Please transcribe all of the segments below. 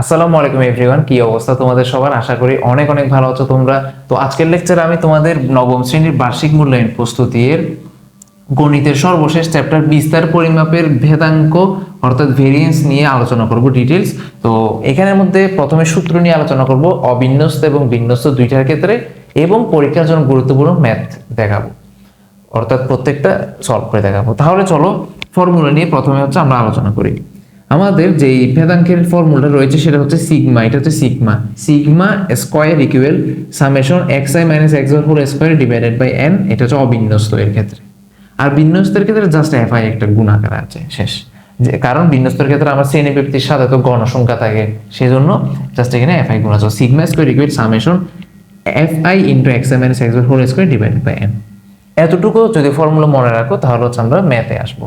আসসালামু আলাইকুম এভরিওয়ান কি অবস্থা তোমাদের সবার? আশা করি অনেক অনেক ভালো আছো তোমরা। তো আজকের লেকচারে আমি তোমাদের নবম শ্রেণির বার্ষিক মূল্যায়ন প্রস্তুতির গণিতের সর্বশেষ চ্যাপ্টার বিস্তার পরিমাপের ভেদাঙ্ক অর্থাৎ ভেরিয়েন্স নিয়ে আলোচনা করব ডিটেলস তো এখানের মধ্যে প্রথমে সূত্র নিয়ে আলোচনা করব, অবিন্যস্ত এবং বিন্যস্ত দুইটার ক্ষেত্রে এবং পরীক্ষার জন্য গুরুত্বপূর্ণ ম্যাথ দেখাবো। অর্থাৎ প্রত্যেকটা সলভ করে দেখাবো। তাহলে চলো ফর্মুলা নিয়ে প্রথমে হচ্ছে আমরা আলোচনা করি। আমাদের যেই ভেদাঙ্কের ফর্মুলা রয়েছে সেটা হচ্ছে সিগমা এটা হচ্ছে sigma sigma square equal summation X I minus X whole square divided by N এটা হচ্ছে অবিন্যস্ত এর ক্ষেত্রে। আর বিন্যস্তের ক্ষেত্রে জাস্ট এফ আই একটা গুণাকার আছে, শেষ। যে কারণ বিন্যস্তের ক্ষেত্রে আমার শ্রেণি ব্যক্তির সাথে তো গণসংখ্যা থাকে সেই জন্য জাস্ট এখানে এফ আই গুণ আছে sigma square equal summation F I into X I minus X whole square divided by N এতটুকু যদি ফর্মুলা মনে রাখো, তাহলে হচ্ছে আমরা ম্যাথে আসব।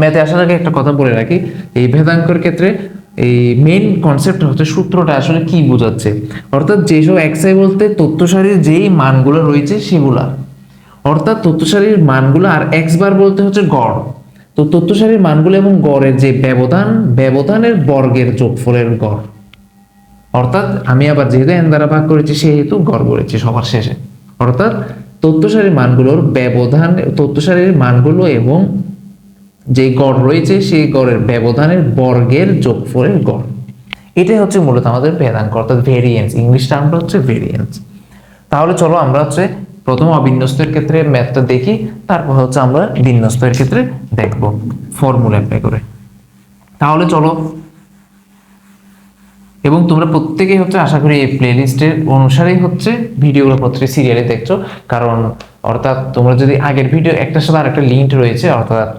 ম্যাথে আসার আগে একটা কথা বলে রাখি, এই ভেদাঙ্কর ক্ষেত্রে এই মেইন কনসেপ্ট হচ্ছে সূত্রটা আসলে কি বোঝাচ্ছে? অর্থাৎ যেসব এক্সআই বলতে তথ্য সারির যেই মানগুলো রয়েছে সেগুলা। অর্থাৎ তথ্য সারির মানগুলো আর এক্স বার বলতে হচ্ছে গড়। তো তথ্য সারির মানগুলো এবং গড়ের যে ব্যবধান, ব্যবধানের বর্গের যোগফলের গড়। অর্থাৎ আমি আবার যেহেতু এন দ্বারা ভাগ করেছি, সেহেতু গড় করেছি সবার শেষে। অর্থাৎ তথ্য সারির মানগুলোর ব্যবধান তথ্য সারির মানগুলো এবং যে গড় রয়েছে, সেই গড়ের ব্যবধানের বর্গের যোগফলের গড়। এটাই হচ্ছে মূলত আমাদের ভেদাঙ্ক অর্থাৎ ভেরিয়েন্স ইংলিশ টার্মটা হচ্ছে ভেরিয়েন্স তাহলে চলো আমরা হচ্ছে প্রথম অবিন্যস্তের ক্ষেত্রে ম্যাথটা দেখি, তারপর হচ্ছে আমরা বিন্যস্তের ক্ষেত্রে দেখব ফর্মুলা অ্যাপ্লাই করে। তাহলে চলো। এবং তোমরা প্রত্যেকেই হচ্ছে আশা করি এই প্লেলিস্টের অনুসারেই হচ্ছে ভিডিওগুলো প্রত্যেক সিরিয়ালে দেখছ, কারণ অর্থাৎ তোমরা যদি আগের ভিডিও একটার সাথে আরেকটা লিঙ্ক রয়েছে, অর্থাৎ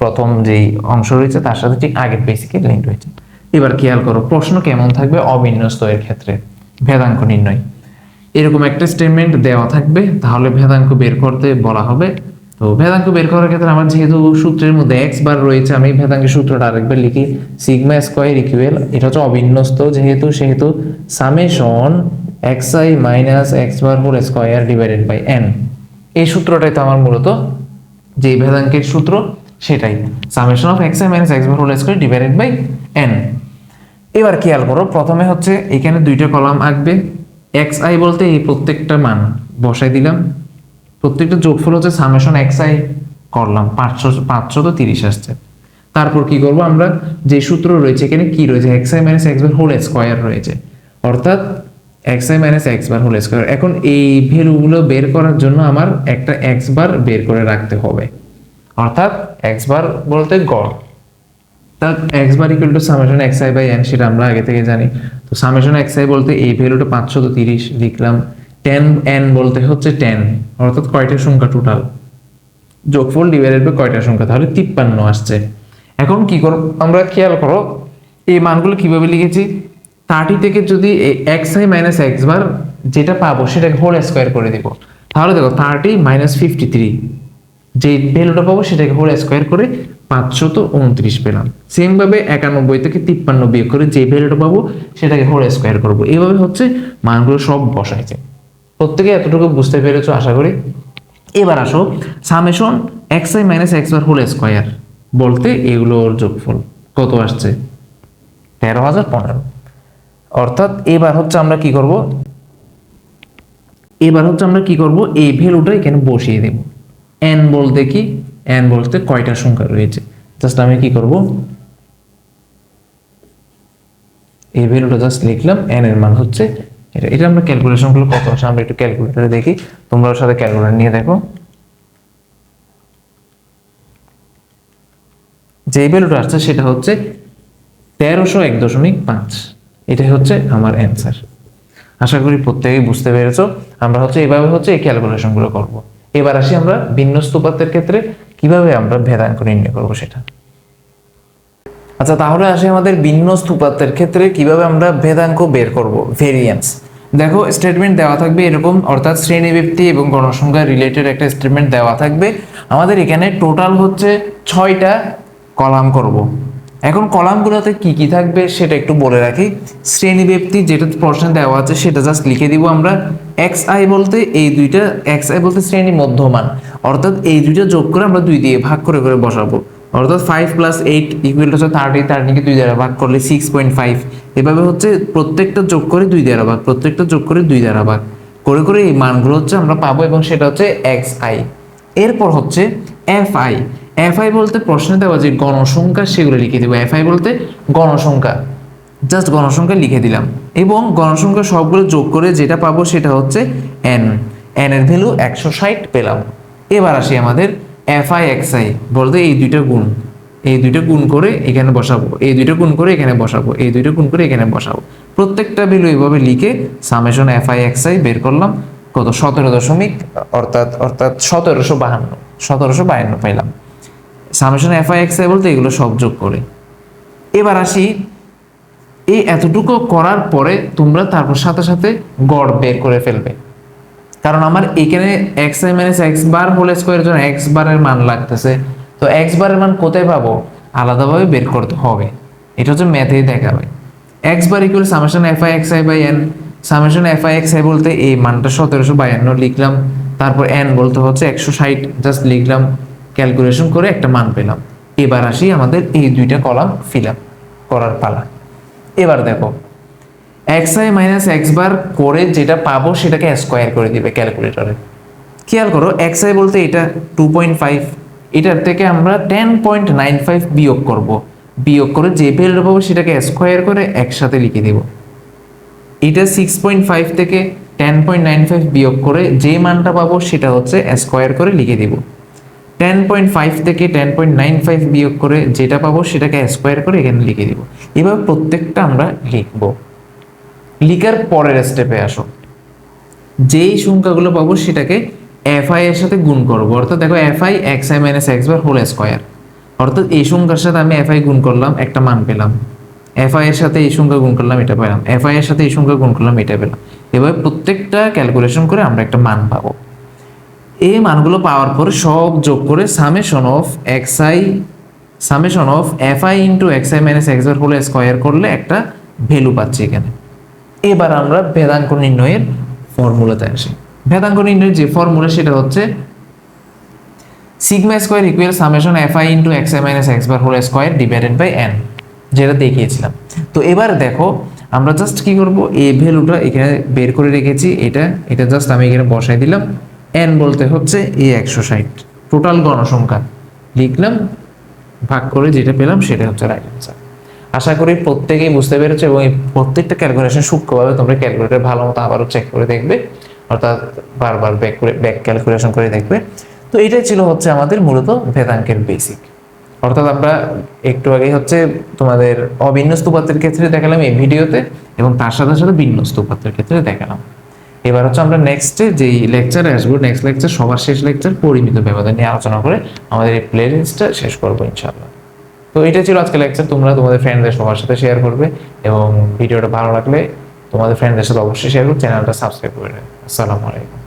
প্রথম যেই অংশ রয়েছে, তার সাথে ঠিক আগের বেসিকে লিঙ্ক রয়েছে। এবার খেয়াল করো, প্রশ্ন কেমন থাকবে? অবিন্যস্ত এর ক্ষেত্রে। ভেদাঙ্ক নির্ণয়। এরকম একটা স্টেটমেন্ট দেওয়া থাকবে, তাহলে ভেদাঙ্ক বের করতে বলা হবে। তো ভেদাঙ্ক বের করার ক্ষেত্রে আমার যেহেতু সূত্রের মধ্যে এক্স বার রয়েছে, আমি ভেদাঙ্কের সূত্রটা আরেকবার লিখি। সিগমা স্কোয়ার ইকুয়েল এটা হচ্ছে অবিন্যস্ত, যেহেতু, সেহেতু summation X I minus X bar whole square divided by N এই সূত্রটাই তো আমার মূলত যে ভেদাঙ্কের সূত্র সেটাই। Summation of X minus X bar whole square divided by N. এবার খেয়াল করো, প্রথমে হচ্ছে এখানে দুইটা কলাম আঁকবে। এক্স আই বলতে এই প্রত্যেকটা মান বসাই দিলাম। প্রত্যেকটা যোগফল হচ্ছে সামেশন এক্স আই করলাম, পাঁচশো পাঁচশো তো তিরিশ আসছে। তারপর কি করব আমরা, যে সূত্র রয়েছে এখানে কি রয়েছে? X I minus X bar whole square রয়েছে। অর্থাৎ X I minus X bar whole square এখন এই ভ্যালুগুলো বের করার জন্য আমার একটা এক্স বার বের করে রাখতে হবে। অর্থাৎ এক্স বার বলতে গড়। তার X bar equal to summation X I by N সেটা আমরা আগে থেকে জানি। তো সামেশন এক্স আই বলতে এই ভ্যালুটা পাঁচশো তো তিরিশ লিখলাম। টেন এন বলতে হচ্ছে টেন অর্থাৎ কয়টা সংখ্যা টোটাল যোগফল ডিভাইডেড বাই কয়টা সংখ্যা? তাহলে তিপ্পান্ন আসছে। এখন কি করব? আমরা খেয়াল করো, এই মানগুলো কীভাবে লিখেছি? থার্টি থেকে যদি x i minus x bar যেটা পাবো সেটাকে হোল স্কোয়ার করে দিব। তাহলে দেখো থার্টি মাইনাস ফিফটি থ্রি যে ভ্যালুটা পাবো সেটাকে হোল স্কোয়ার করে পাঁচশত উনত্রিশ পেলাম। সেম ভাবে একানব্বই থেকে তিপ্পান্ন বিয়োগ করে যে ভ্যালুটা পাবো সেটাকে হোল স্কোয়ার করব। এইভাবে হচ্ছে মানগুলো সব বসাইছে। প্রত্যেকে এতটুকু বুঝতে পেরেছ আশা করি? এবার আসো summation x i minus x bar whole square বলতে এগুলোর যোগফল। কত আসছে? তেরো হাজার পনেরো। অর্থাৎ এবার হচ্ছে আমরা কি করব? এবার হচ্ছে আমরা কি করব? এই ভ্যালুটা এখানে বসিয়ে দেব। এন বলতে কি? এন বলতে কয়টা সংখ্যা রয়েছে? জাস্ট আমি কি করব? এই ভ্যালুটা জাস্ট লিখলাম এন এর মান হচ্ছে এটা। এটা আমরা ক্যালকুলেশন করলে কত আছে? আমরা একটু ক্যালকুলেটরে দেখি। তোমরাও সাথে ক্যালকুলেটর নিয়ে দেখো। যে ভ্যালুটা আসছে সেটা হচ্ছে তেরোশো এক দশমিক পাঁচ। এটাই হচ্ছে আমার অ্যান্সার আশা করি প্রত্যেকেই বুঝতে পেরেছ। আমরা হচ্ছে এভাবে হচ্ছে এই ক্যালকুলেশনগুলো করব। এবার আসি আমরা ভিন্ন স্তূপাতের ক্ষেত্রে, কীভাবে আমরা ভেদাঙ্ক নির্ণয় করব সেটা। আচ্ছা তাহলে আসি আমাদের ভিন্ন স্তূপাতের ক্ষেত্রে কীভাবে আমরা ভেদাঙ্ক বের করব ভেরিয়েন্স দেখো স্টেটমেন্ট দেওয়া থাকবে এরকম, অর্থাৎ শ্রেণীব্যক্তি এবং গণসংখ্যা রিলেটেড একটা স্টেটমেন্ট দেওয়া থাকবে। আমাদের এখানে টোটাল হচ্ছে ছয়টা কলাম করব। এখন কলামগুলোতে কি কি থাকবে সেটা একটু বলে রাখি। শ্রেণীব্যক্তি যেটা প্রশ্নে দেওয়া আছে সেটা জাস্ট লিখে দিব আমরা। এক্স আই বলতে এই দুইটা এক্স আই বলতে শ্রেণি মধ্যমান। অর্থাৎ এই দুইটা যোগ করে আমরা দুই দিয়ে ভাগ করে করে বসাবো। অর্থাৎ ফাইভ প্লাস এইট ইকুয়াল হচ্ছে থার্টি থার্টিকে দুই দ্বারা ভাগ করলে সিক্স পয়েন্ট ফাইভ এভাবে হচ্ছে প্রত্যেকটা যোগ করে দুই দ্বারা ভাগ, প্রত্যেকটা যোগ করে দুই দ্বারা ভাগ। করে করে এই মানগুলো হচ্ছে আমরা পাবো এবং সেটা হচ্ছে এক্স আই এরপর হচ্ছে এফ আই এফ আই বলতে প্রশ্নে দেওয়া যে গণসংখ্যা সেগুলো লিখে দেবো। এফ আই বলতে গণসংখ্যা। জাস্ট গণসংখ্যা লিখে দিলাম। এবং গণসংখ্যা সবগুলো যোগ করে যেটা পাবো সেটা হচ্ছে এন এন এর ভ্যালু একশো ষাট পেলাম। এবার আসি আমাদের এফ আই এক্স আই বলতে এই দুইটা গুণ। এই দুইটা গুণ করে এখানে বসাবো। এই দুইটা গুণ করে এখানে বসাবো। এই দুইটা গুণ করে এখানে বসাবো। প্রত্যেকটা ভ্যালু এইভাবে লিখে summation f i x i বের করলাম। কত? সতেরো দশমিক, অর্থাৎ অর্থাৎ সতেরোশো বাহান্ন। সতেরোশো বাহান্ন পাইলাম summation f i x i বলতে এগুলো সব যোগ করে। এবার আসি, এই এতটুকু করার পরে তোমরা তারপর সাথে সাথে গড় বের করে ফেলবে। কারণ আমার এখানে x i minus x bar whole স্কোয়ারের জন্য এক্স বারের মান লাগতেছে। তো এক্স বারের মান কোথায় পাবো? আলাদাভাবে বের করতে হবে। এটা হচ্ছে ম্যাথেই দেখাবে। X bar equal summation f i x i by n summation f i x i বলতে এই মানটা সতেরোশো বায়ান্ন লিখলাম। তারপর এন বলতে হচ্ছে একশো ষাট জাস্ট লিখলাম। ক্যালকুলেশন করে একটা মান পেলাম। এবার আসি আমাদের এই দুইটা কলাম ফিল আপ করার পালা। এবার দেখো x i minus x bar করে যেটা পাবো সেটাকে স্কোয়ার করে দিবে ক্যালকুলেটরে খেয়াল করো এক্স আই বলতে এটা টু পয়েন্ট ফাইভ এটার থেকে আমরা টেন পয়েন্ট নাইন ফাইভ বিয়োগ করব। বিয়োগ করে যে ভ্যালুটা পাবো সেটাকে স্কোয়ার করে একসাথে লিখে দেব। এটা সিক্স পয়েন্ট ফাইভ থেকে টেন পয়েন্ট নাইন ফাইভ বিয়োগ করে যে মানটা পাবো সেটা হচ্ছে স্কোয়ার করে লিখে দিব। টেন পয়েন্ট ফাইভ থেকে টেন পয়েন্ট নাইন ফাইভ বিয়োগ করে যেটা পাবো সেটাকে স্কোয়ার করে এখানে লিখে দিব। এভাবে প্রত্যেকটা আমরা লিখব। লিখার পরের স্টেপে আসো। যেই সংখ্যাগুলো পাবো সেটাকে এফ আই এর সাথে গুণ করব। অর্থাৎ দেখো f i x i minus x bar whole square অর্থাৎ এই সংখ্যার সাথে আমি এফ আই গুণ করলাম, একটা মান পেলাম। এফ আই এর সাথে এই সংখ্যা গুণ করলাম, এটা পেলাম। এফ আই এর সাথে এই সংখ্যা গুণ করলাম, এটা পেলাম। এভাবে প্রত্যেকটা ক্যালকুলেশন করে আমরা একটা মান পাবো। এই মানগুলো পাওয়ার পরে সব যোগ করে summation of x i, summation of f i into x i minus x bar whole square করলে একটা ভ্যালু পাচ্ছি এখানে। এবার আমরা ভেদাঙ্ক নির্ণয়ের ফর্মুলাতে আসি। ভেদাঙ্ক নির্ণয়ের যে ফর্মুলা সেটা হচ্ছে sigma square equal summation f i into x i minus x bar whole square divided by n যেটা দেখিয়েছিলাম। তো এবার দেখো, আমরা জাস্ট কি করব? এই ভ্যালুটা এখানে বের করে রেখেছি। এটা এটা জাস্ট আমি এখানে বসাই দিলাম। এন বলতে হচ্ছে এই একশো ষাট। টোটাল গণসংখ্যা। লিখলাম, ভাগ করে যেটা পেলাম সেটা হচ্ছে রাইট অ্যান্সার আশা করি প্রত্যেকেই বুঝতে পেরেছ এবং এই প্রত্যেকটা ক্যালকুলেশন সূক্ষ্মভাবে তোমরা ক্যালকুলেটর ভালো মতো আবারও চেক করে দেখবে, অর্থাৎ বারবার ব্যাক করে ব্যাক ক্যালকুলেশন করে দেখবে। তো এটাই ছিল হচ্ছে আমাদের মূলত ভেদাঙ্কের বেসিক অর্থাৎ আমরা একটু আগে হচ্ছে তোমাদের অবিন্যস্ত উপাত্তের ক্ষেত্রে দেখালাম এই ভিডিওতে এবং তার সাথে সাথে বিন্যস্ত উপাত্তের ক্ষেত্রে দেখালাম। এবার হচ্ছে আমরা নেক্সটে যেই লেকচারে আসব নেক্সট লেকচার সবার শেষ লেকচার পরিমিত ব্যবধান নিয়ে আলোচনা করে আমাদের এই প্লে লিস্টটা শেষ করব ইনশাআল্লাহ। তো এটা ছিল আজকে লেকচার তোমরা তোমাদের ফ্রেন্ডদের সবার সাথে শেয়ার করবে এবং ভিডিওটা ভালো লাগলে তোমাদের ফ্রেন্ডদের সাথে অবশ্যই শেয়ার করবে চ্যানেলটা সাবস্ক্রাইব করে আসসালামু আলাইকুম।